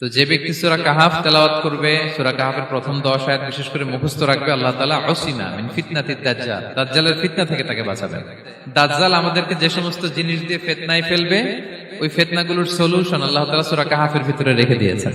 তো যে ব্যক্তি সুরা কাহাফ তেলাওয়াত করবে, সুরা কাহাফের প্রথম দশ আয়াত বিশেষ করে মুখস্থ রাখবে, আল্লাহ তালা অসিনা মিন ফিতনাতি দাজ্জাল, দাজ্জালের ফিতনা থেকে তাকে বাঁচাবে দাজ্জাল আমাদেরকে যে সমস্ত জিনিস দিয়ে ফেতনায় ফেলবে, ওই ফেতনাগুলোর সলিউশন আল্লাহ তালা সুরা কাহাফের ভিতরে রেখে দিয়েছেন।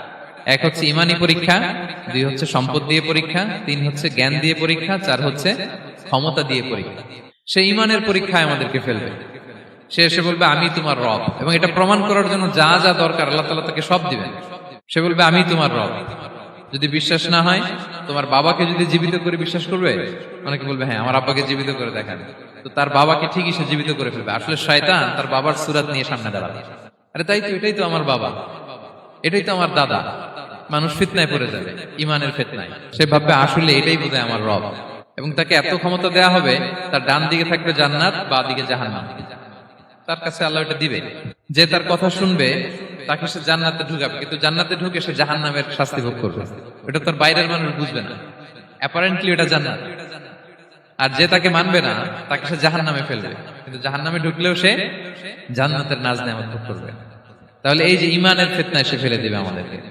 এক হচ্ছে ইমানি পরীক্ষা দুই হচ্ছে সম্পদ দিয়ে পরীক্ষা তিন হচ্ছে জ্ঞান দিয়ে পরীক্ষা চার হচ্ছে ক্ষমতা দিয়ে পরীক্ষা। সে ইমানের পরীক্ষায় আমাদেরকে ফেলবে। সে এসে বলবে আমি তোমার রব। এবং এটা প্রমাণ করার জন্য যা যা দরকার আল্লাহ তালা তাকে সব দিবেন। সে বলবে আমি তোমার রব। যদি বিশ্বাস না হয় তোমার বাবাকে যদি জীবিত করে বিশ্বাস করবে অনেকে বলবে হ্যাঁ আমার আব্বাকে জীবিত করে দেখান। তো তার বাবাকে ঠিকই সে জীবিত করে ফেলবে। আসলে শয়তান তার বাবার সুরাত নিয়ে সামনে দাঁড়াবে। আরে তাই তো এটাই তো আমার বাবা। এটাই তো আমার দাদা। মানুষ ফিতনায় পড়ে যাবে, ইমানের ফিতনায়। সে ভাববে, আসলে এটাই বোধহয় আমার রব। এবং তাকে এত ক্ষমতা দেয়া হবে, তার ডান দিকে থাকবে জান্নাত, বা দিকে জাহান্নাম। তার কাছে আল্লাহ এটা দিবে। যে তার কথা শুনবে, তাকে সে জান্নাতে ঢুকাবে। কিন্তু জান্নাতে ঢুকে সে জাহান্নামের শাস্তি ভোগ করবে। এটা তার বাইরের মানুষ বুঝবে না। অ্যাপারেন্টলি এটা জান্নাত। আর যে তাকে মানবে না, তাকে সে জাহান নামে ফেলবে। কিন্তু জাহান নামে ঢুকলেও সে জান্নাতের নাজ নেমত করবে। তাহলে এই যে ইমানের ফেতনায় সে ফেলে দিবে আমাদেরকে।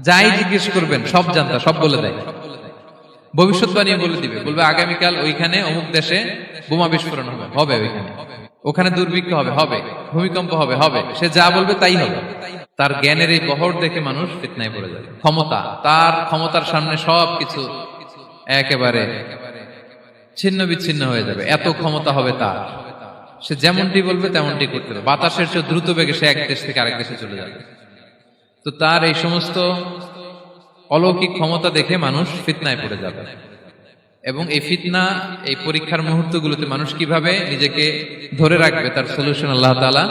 যাই জিজ্ঞেস করবেন, সব জানতা, সব বলে দেয়। ভবিষ্যৎবাণী বলে দিবে, বলবে আগামীকাল ওইখানে অমুক দেশে বোমা বিস্ফোরণ হবে হবে ওইখানে। ওখানে দুর্ভিক্ষ হবে হবে। ভূমিকম্প হবে হবে। সে যা বলবে তাই হবে। তার জ্ঞানের এই বহর দেখে মানুষ ফিতনায় পড়ে যাবে ক্ষমতা, তার ক্ষমতার সামনে সব কিছু একেবারে ছিন্ন বিচ্ছিন্ন হয়ে যাবে। এত ক্ষমতা হবে তার। সে যেমনটি বলবে তেমনটি করতে হবে। বাতাসের চেয়ে দ্রুত বেগে সে এক দেশ থেকে আরেক দেশে চলে যাবে। তো তার এই সমস্ত অলৌকিক ক্ষমতা দেখে মানুষ ফিতনায় পড়ে যাবে। এবং এই ফিতনা, এই পরীক্ষার মুহূর্তগুলোতে মানুষ কীভাবে নিজেকে ধরে রাখবে তার সলিউশন আল্লাহ তাআলা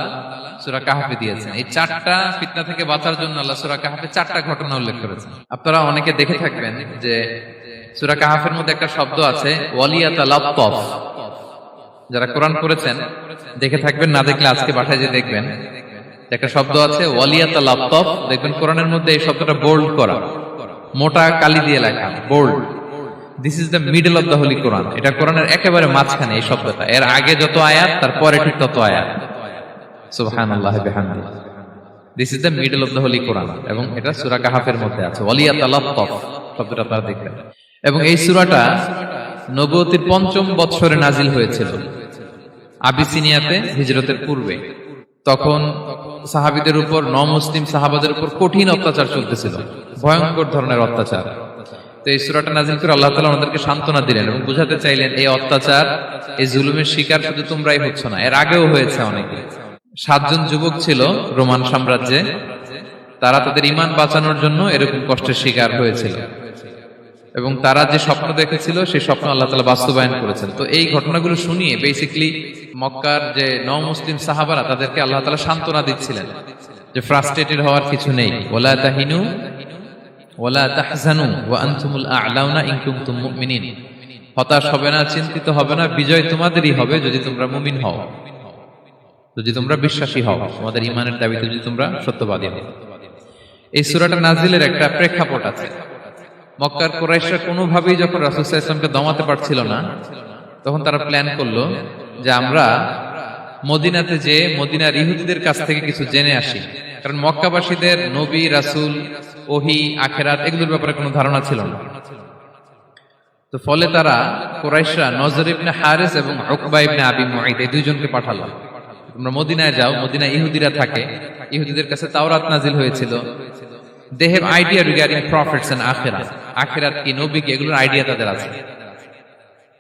সূরা কাহাফে দিয়েছেন। এই চারটা ফিতনা থেকে বাঁচার জন্য আল্লাহ সূরা কাহাফে চারটা ঘটনা উল্লেখ করেছেন। আপনারা অনেকে দেখে থাকবেন যে সূরা কাহাফের মধ্যে একটা শব্দ আছে, ওয়ালিয়াতা যারা কোরআন করেছেন দেখে থাকবেন, না দেখলে আজকে বাসায় যে দেখবেন একটা শব্দ আছে, ওয়ালিয়াতা লাত্তফ দেখবেন কোরআনের মধ্যে এই শব্দটা বোল্ড করা। মোটা কালি দিয়ে লেখা bold this is the middle of the holy Quran এটা কোরআনের একেবারে মাঝখানে এই শব্দটা। এর আগে যত আয়াত তারপরে ঠিক তত আয়াত। সুবহানাল্লাহ বিহামদি। This is the middle of the holy Quran এবং এটা সূরা কাহাফের মধ্যে আছে। ওয়ালিয়াত লাত্তফ শব্দটা আপনারা দেখবেন। এবং এই সূরাটা নবতির পঞ্চম বৎসরে নাজিল হয়েছিল। আবিসিনিয়াতে হিজরতের পূর্বে। তখন সাহাবিদের উপর ন মুসলিম সাহাবাদের উপর কঠিন অত্যাচার চলতেছিল। ভয়ঙ্কর ধরনের অত্যাচার। তো এই সুরাটা নাজিল করে আল্লাহ তালা আমাদেরকে সান্ত্বনা দিলেন এবং বুঝাতে চাইলেন, এই অত্যাচার, এই জুলুমের শিকার শুধু তোমরাই হচ্ছ না, এর আগেও হয়েছে অনেকে। সাতজন যুবক ছিল রোমান সাম্রাজ্যে, তারা তাদের ইমান বাঁচানোর জন্য এরকম কষ্টের শিকার হয়েছিল। এবং তারা যে স্বপ্ন দেখেছিল সেই স্বপ্ন আল্লাহ তালা বাস্তবায়ন করেছেন। তো এই ঘটনাগুলো শুনিয়ে বেসিকলি মক্কার যে ন মুসলিম সাহাবারা তাদেরকে আল্লাহ তালা সান্ত্বনা দিচ্ছিলেন যে ফ্রাস্ট্রেটেড হওয়ার কিছু নেই। ওলা তাহিনু ওয়ালা তাহজানু ওয়া আনতুমুল আ'লাউনা ইন কুনতুম মুমিনিন। হতাশ হবে না চিন্তিত হবে না বিজয় তোমাদেরই হবে যদি তোমরা মুমিন হও। যদি তোমরা বিশ্বাসী হও তোমাদের ইমানের দাবিতে যদি তোমরা সত্যবাদী হও। এই সূরাটা নাজিলের একটা প্রেক্ষাপট আছে। মক্কার কোরাইশরা কোনোভাবেই যখন রাসূলুল্লাহ ইসলামকে দমাতে পারছিল না, তখন তারা প্ল্যান করল যে আমরা মদিনাতে যে মদিনার ইহুদিদের কাছ থেকে কিছু জেনে আসি। কারণ মক্কাবাসীদের নবী, রাসূল, ওহি, আখেরাত এগুলোর ব্যাপারে কোনো ধারণা ছিল না। তো ফলে তারা কোরাইশরা নজর ইবনে হারিস এবং উকবা ইবনে আবি মুঈদ এই দুইজনকে পাঠালো। তোমরা মদিনায় যাও, মদিনায় ইহুদিরা থাকে, ইহুদিদের কাছে তাওরাত নাজিল হয়েছিল। They have idea regarding profits and আখিরাত। আখিরাত কি নবী কি এগুলোর আইডিয়া তাদের আছে।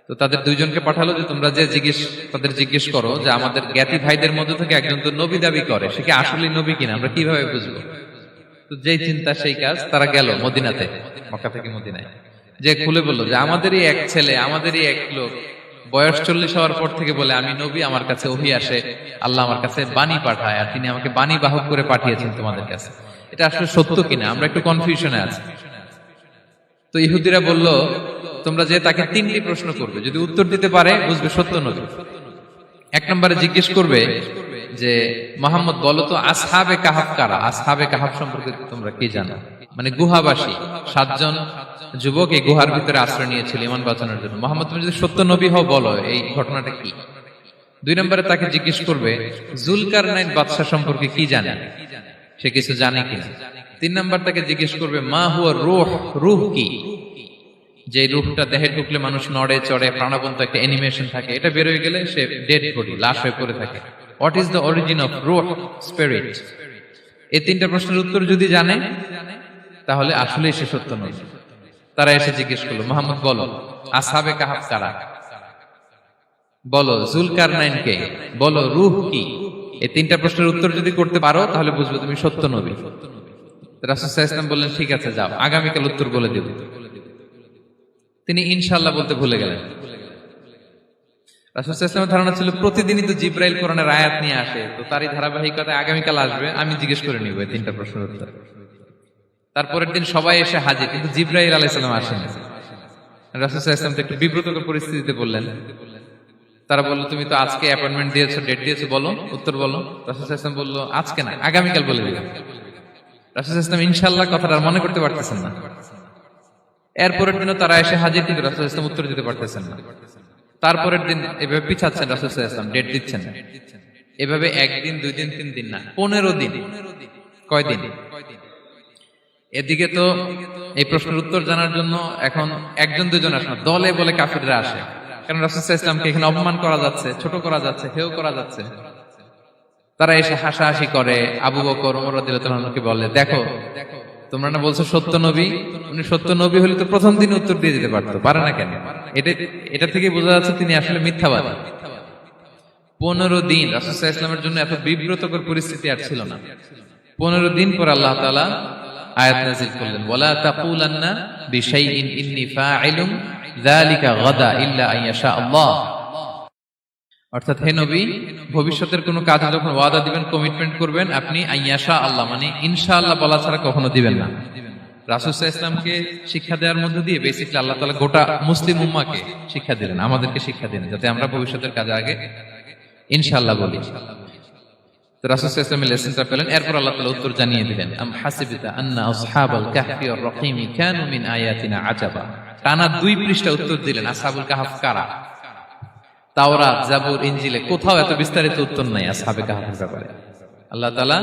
তো তাদের দুইজনকে পাঠালো যে তোমরা যে জিজ্ঞেস তাদের জিজ্ঞেস করো যে আমাদের জ্ঞাতি ভাইদের মধ্যে থেকে একজন তো নবী দাবি করে, সে কি আসলে নবী কিনা? আমরা কীভাবে বুঝব? তো যেই চিন্তা, সেই কাজ তারা গেল মদিনাতে, মক্কা থেকে মদিনায়। যে খুলে বলল যে, আমাদেরই এক ছেলে, আমাদেরই এক লোক, বয়স চল্লিশ হওয়ার পর থেকে বলে, আমি নবী, আমার কাছে ওহি আসে, আল্লাহ আমার কাছে বাণী পাঠায়, আর তিনি আমাকে বাণী বাহক করে পাঠিয়েছেন তোমাদের কাছে। এটা আসলে সত্য কিনা? আমরা একটু কনফিউশনে আছি। তো ইহুদিরা বলল, তোমরা যে তাকে তিনটি প্রশ্ন করবে, যদি উত্তর দিতে পারে, বুঝবে সত্য নবী। এক নম্বরে জিজ্ঞেস করবে যে, মোহাম্মদ, বলো তো আসহাবে কাহাব কারা? আসহাবে কাহাব সম্পর্কে তোমরা কি জানো? মানে গুহাবাসী, সাতজন যুবক এই গুহার ভিতরে আশ্রয় নিয়েছিল ইমান বাঁচানোর জন্য। মোহাম্মদ, তুমি যদি সত্য নবী হও, বলো, এই ঘটনাটা কি? দুই নম্বরে তাকে জিজ্ঞেস করবে জুলকার নাইন বাদশাহ সম্পর্কে কি জানে? সে কিছু জানে কিনা? তিন নম্বর তাকে জিজ্ঞেস করবে, মা হুয়া রুহ রুহ কি? যে রূপটা দেহে ঢুকলে মানুষ নড়ে, চড়ে, প্রাণবন্ত একটা অ্যানিমেশন থাকে। এটা বের হয়ে গেলে সে ডেড বডি লাশ হয়ে পড়ে থাকে। What is the origin of রুহ স্পিরিট এই তিনটা প্রশ্নের উত্তর যদি জানে, তাহলে আসলেই সে সত্য নয়। তারা এসে জিজ্ঞেস করল, মোহাম্মদ, বলো আসাবে কাহাব কারা? বলো জুলকার নাইন কে? বলো, রুহ কি? এই তিনটা প্রশ্নের উত্তর যদি করতে পারো, তাহলে বুঝবে তুমি সত্য নবী। রাসুল ইসলাম বললেন, ঠিক আছে, যাও। আগামীকাল উত্তর বলে দেব। তিনি ইনশাল্লাহ বলতে ভুলে গেলেন। রাসুল ইসলামের ধারণা ছিল, প্রতিদিনই তো জিব্রাইল কোরআনের আয়াত নিয়ে আসে। তো তারই ধারাবাহিকতায় আগামীকাল আসবে। আমি জিজ্ঞেস করে নিব তিনটা প্রশ্নের উত্তর। তারপরের দিন সবাই এসে হাজির, কিন্তু জিব্রাইল আলাইসালাম আসেনি। রাসুল ইসলাম তো একটু বিব্রতকর পরিস্থিতিতে বললেন, তারা বলল, তুমি তো আজকে অ্যাপয়েন্টমেন্ট দিয়েছ, ডেট দিয়েছ, বলো, উত্তর বলো। রাসুল ইসলাম বলল, আজকে না, আগামীকাল বলে দিবে রাসুল ইসলাম ইনশাল্লাহ কথাটা মনে করতে পারতেছেন না। এরপরের দিনও তারা এসে হাজির কিন্তু রাসুল ইসলাম উত্তর দিতে পারতেছেন না। তারপরের দিন এভাবে পিছাচ্ছেন রাসুল ইসলাম ডেট দিচ্ছেন এভাবে একদিন দুই দিন তিন দিন না, পনেরো দিন। কয়দিন এদিকে তো এই প্রশ্নের উত্তর জানার জন্য এখন একজন দুজন আসে না, দলে বলে কাফিররা আসে। কারণ রাসুল ইসলামকে এখানে অপমান করা যাচ্ছে, ছোট করা যাচ্ছে হেও করা যাচ্ছে। তারা এসে হাসাহাসি করে। আবু বকর ওমর বলে, দেখো, তোমরা না বলছো সত্য নবী? উনি সত্য নবী হলে তো প্রথম দিন উত্তর দিয়ে দিতে পারতো। পারে না কেন? এটা এটা থেকে বোঝা যাচ্ছে তিনি আসলে মিথ্যাবাদী। পনেরো দিন রাসুসাহ ইসলামের জন্য এত বিব্রতকর পরিস্থিতি আর ছিল না। পনেরো দিন পর আল্লাহ তালা আয়াত করলেন অর্থাৎ হে নবী, ভবিষ্যতের কোনো কাজে যখন ওয়াদা দিবেন কমিটমেন্ট করবেন, আপনি আইয়াশা আল্লাহ মানে ইনশা আল্লাহ বলা ছাড়া কখনো দিবেন না। ইসলামকে শিক্ষা দেওয়ার দিয়ে বেসিকলি আল্লাহ তালা গোটা মুসলিম উম্মাকে শিক্ষা দিলেন, আমাদেরকে শিক্ষা দিলেন, যাতে আমরা ভবিষ্যতের কাজে আগে ইনশাআল্লাহ বলি। তো ইসলামের পেলেন, এরপর আল্লাহ তালা উত্তর জানিয়ে দিলেন হাসিবিতা আন্না আসহাবাল কাহফি মিন আয়াতিনা আজাবা। টানা দুই পৃষ্ঠা উত্তর দিলেন, আসহাবুল কাহাফ কারা? তাওরাত, জাবুর, ইনজিলে কোথাও এত বিস্তারিত উত্তর নাই আসহাবে কাহাফের ব্যাপারে। আল্লাহ তাআলা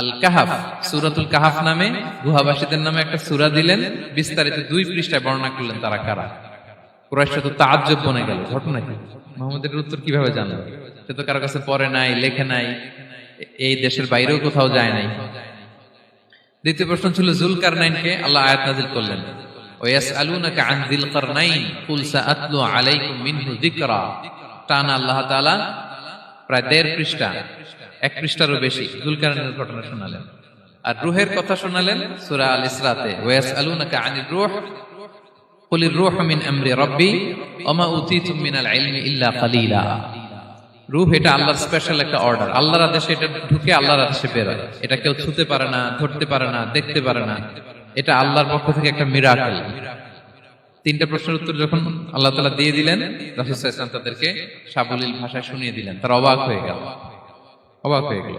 আল কাহাফ সূরাতুল কাহাফ নামে গুহাবাসীদের নামে একটা সূরা দিলেন। বিস্তারিত দুই পৃষ্ঠায় বর্ণনা করলেন তারা কারা। কুরাইশরা তো তাজ্জব বনে গেল, ঘটনা কি? মোহাম্মদের উত্তর কীভাবে জানলো? সে তো কারও কাছে পড়ে নাই, লেখে নাই, এই দেশের বাইরেও কোথাও যায় নাই। দ্বিতীয় প্রশ্ন ছিল জুলকার নাইনকে আল্লাহ আয়াত নাজিল করলেন। ওয়াসআলুনাকা আন যিল কারনাইন, কুল সাআতলু আলাইকুম মিনহু যিকরা। টানা আল্লাহ তাআলা প্রায় দেড় পৃষ্ঠা এক পৃষ্ঠারও বেশি জুলকারনাইনের ঘটনা শোনালেন আর রূহের কথা শোনালেন সূরা আল ইসরাতে ওয়াসআলুনাকা আনির রূহ قل الروح من امر ربي وما اوتيتم من العلم الا قليلا রূহ এটা আল্লাহর স্পেশাল একটা অর্ডার আল্লাহর আদেশে এটা ঢুকে আল্লাহর আদেশে বেরোয় এটা কেউ ছুতে পারে না ধরতে পারে না দেখতে পারে না এটা আল্লাহর পক্ষ থেকে একটা মিরাকেল তিনটা প্রশ্নের উত্তর যখন আল্লাহ তালা দিয়ে দিলেন ইসলাম তাদেরকে সাবলীল ভাষায় শুনিয়ে দিলেন। তার অবাক হয়ে গেল। অবাক হয়ে গেল।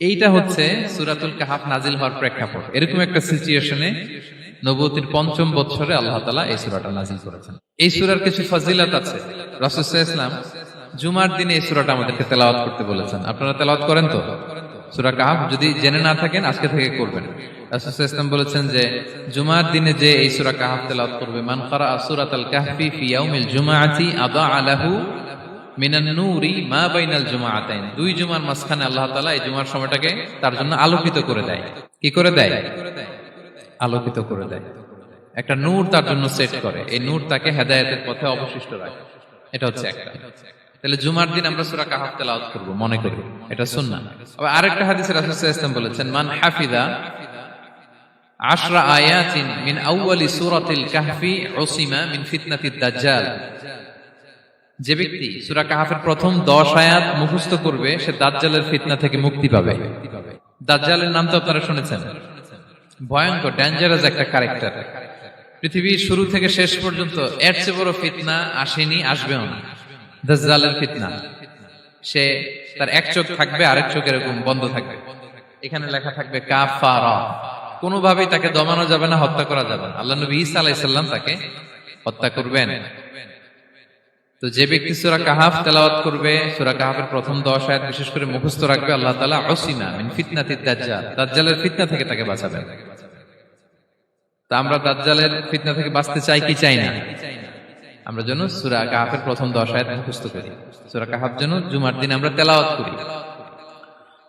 এইটা হচ্ছে সুরাতুল কাহাফ নাজিল হওয়ার প্রেক্ষাপট। এরকম একটা সিচুয়েশনে নবতির পঞ্চম বছরে আল্লাহ তালা এই সুরাটা নাজিল করেছেন। এই সুরার কিছু ফজিলত আছে। রাসুসাহ ইসলাম জুমার দিনে এই সুরাটা আমাদেরকে তেলাওয়াত করতে বলেছেন। আপনারা তেলাওয়াত করেন তো? সুরা কাহাফ যদি জেনে না থাকেন, আজকে থেকে করবেন। ইসলাম বলেছেন যে, জুমার দিনে যে এই সূরা কাহাফ করবে, মান কারা সূরাতাল কাহফি ফি ইয়াউমিল জুমআতি আদা আলাহু মিনান নূরি মা বাইনাল দুই জুমার মাঝখানে আল্লাহ এই জুমার সময়টাকে তার জন্য আলোকিত করে দেয়। কি করে দেয়? আলোকিত করে দেয়। একটা নূর তার জন্য সেট করে। এই নূর তাকে হেদায়েতের পথে অবশিষ্ট রাখে। এটা হচ্ছে একটা। তাহলে জুমার দিন আমরা সূরা কাহাফ তেলাওয়াত করব, মনে করি। এটা সুন্নাহ। আবার আরেকটা হাদিসে রাসূল সাল্লাল্লাহু আলাইহি ওয়াসাল্লাম বলেছেন, মান হাফিদা যে ব্যক্তি সূরা কাহাফের প্রথম 10 আয়াত মুখস্থ করবে, সে দাজ্জালের ফিতনা থেকে মুক্তি পাবে। দাজ্জালের নাম তো আপনারা শুনেছেন। ভয়ঙ্কর একটা ক্যারেক্টার পৃথিবীর শুরু থেকে শেষ পর্যন্ত এর চেয়ে বড় ফিতনা আসেনি, আসবেও না। দাজ্জালের ফিতনা। সে তার এক চোখ থাকবে, আরেক চোখ এরকম বন্ধ থাকবে। এখানে লেখা থাকবে কাফারা। কোনোভাবেই তাকে দমানো যাবে না হত্যা করা যাবে না। আল্লাহ নবী ঈসা আলাইসাল্লাম তাকে হত্যা করবেন। তো যে ব্যক্তি সুরা কাহাফ তেলাওয়াত করবে সুরা কাহাফের প্রথম দশ আয়াত বিশেষ করে মুখস্থ রাখবে আল্লাহ তাআলা অসিমা মিন ফিতনাতি দাজ্জাল দাজ্জালের ফিতনা থেকে তাকে বাঁচাবেন। তা আমরা দাজ্জালের ফিতনা থেকে বাঁচতে চাই কি চাই না? আমরা যেন সুরা কাহাফের প্রথম দশ আয়াত মুখস্থ করি। সুরা কাহাফ যেন জুমার দিন আমরা তেলাওয়াত করি।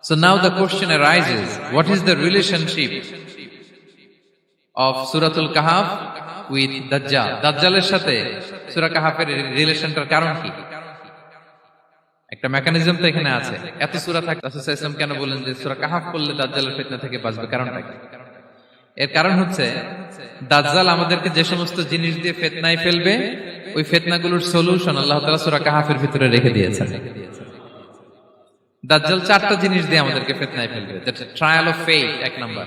So now the question arises, what is the relationship of Suratul Kahf with Dajjal? দাজ্জালের সাথে সূরা কাহাফের রিলেশনটার কারণ কি? একটা মেকানিজম তো এখানে আছে। এত সূরা থাকে কেন বলেন যে সূরা কাহাফ দাজ্জালের ফিতনা থেকে বাঁচবে? কারণটা কি? এর কারণ হচ্ছে দাজ্জাল আমাদেরকে যে সমস্ত জিনিস দিয়ে ফেতনায় ফেলবে, ওই ফেতনাগুলোর সলিউশন আল্লাহ তাআলা সূরা কাহাফের ভিতরে রেখে দিয়েছেন। দাজ্জাল চারটা জিনিস দিয়ে আমাদেরকে ফেতনায় ফেলবে। ট্রায়াল অফ ফেথ এক নাম্বার।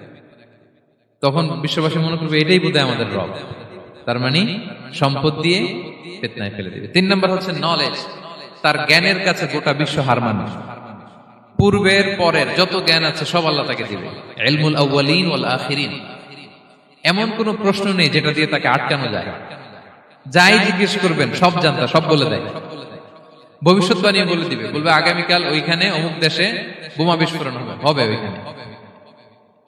তখন বিশ্ববাসী মনে করবে এটাই বোধহয় আমাদের রব। তার মানে সম্পদ দিয়ে ফেতনায় ফেলে দেবে। তিন নম্বর হচ্ছে নলেজ তার জ্ঞানের কাছে গোটা বিশ্ব হার মানে। পূর্বের পরের যত জ্ঞান আছে, সব আল্লাহ তাকে দিবে। ইলমুল আউয়ালিন ওয়াল আখিরিন। এমন কোন প্রশ্ন নেই যেটা দিয়ে তাকে আটকানো যায়। যাই জিজ্ঞেস করবেন, সব জানতা, সব বলে দেয়। ভবিষ্যৎবাণী বলে দিবে। বলবে, আগামীকাল ওইখানে অমুক দেশে বোমা বিস্ফোরণ হবে। হবে ওইখানে।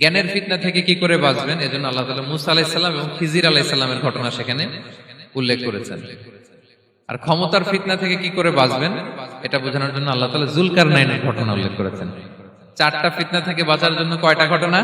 জ্ঞানের ফিতনা থেকে কি করে বাঁচবেন? এজন্য আল্লাহ তালা মুসা আলাইসাল্লাম এবং খিজির আলাইসাল্লামের ঘটনা সেখানে উল্লেখ করেছেন। আর ক্ষমতার ফিতনা থেকে কি করে বাঁচবেন? এটা বোঝানোর জন্য আল্লাহ তালা জুলকার নাইনের ঘটনা উল্লেখ করেছেন। চারটা ফিতনা থেকে বাঁচার জন্য কয়টা ঘটনা?